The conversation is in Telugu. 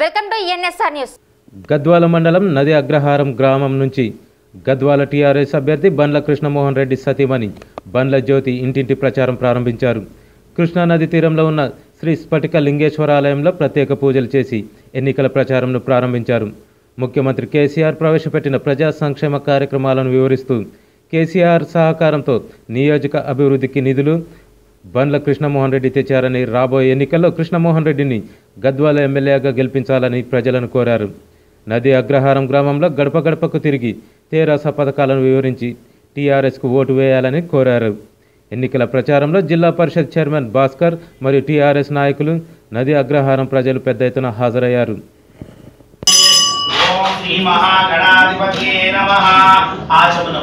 Welcome to NSR news Gadwal మండలం నది అగ్రహారం గ్రామం నుంచి గద్వాల టీఆర్ఎస్ అభ్యర్థి బండ్ల కృష్ణమోహన్ రెడ్డి సతీమణి బండ్ల జ్యోతి ఇంటింటి ప్రచారం ప్రారంభించారు. కృష్ణా నది తీరంలో ఉన్న శ్రీ స్ఫటిక లింగేశ్వర ఆలయంలో ప్రత్యేక పూజలు చేసి ఎన్నికల ప్రచారంను ప్రారంభించారు. ముఖ్యమంత్రి కేసీఆర్ ప్రవేశపెట్టిన ప్రజా సంక్షేమ కార్యక్రమాలను వివరిస్తూ కేసీఆర్ సహకారంతో నియోజక అభివృద్ధికి నిధులు బండ్ల కృష్ణమోహన్ రెడ్డి తెచ్చారని రాబోయే ఎన్నికల్లో కృష్ణమోహన్ రెడ్డిని గద్వాల ఎమ్మెల్యేగా గెలిపించాలని ప్రజలను కోరారు. నది అగ్రహారం గ్రామంలో గడప గడపకు తిరిగి తేరాస పథకాలను వివరించి టీఆర్ఎస్కు ఓటు వేయాలని కోరారు. ఎన్నికల ప్రచారంలో జిల్లా పరిషత్ చైర్మన్ భాస్కర్ మరియు టీఆర్ఎస్ నాయకులు నది అగ్రహారం ప్రజలు పెద్ద ఎత్తున హాజరయ్యారు. నమః. ఆచమన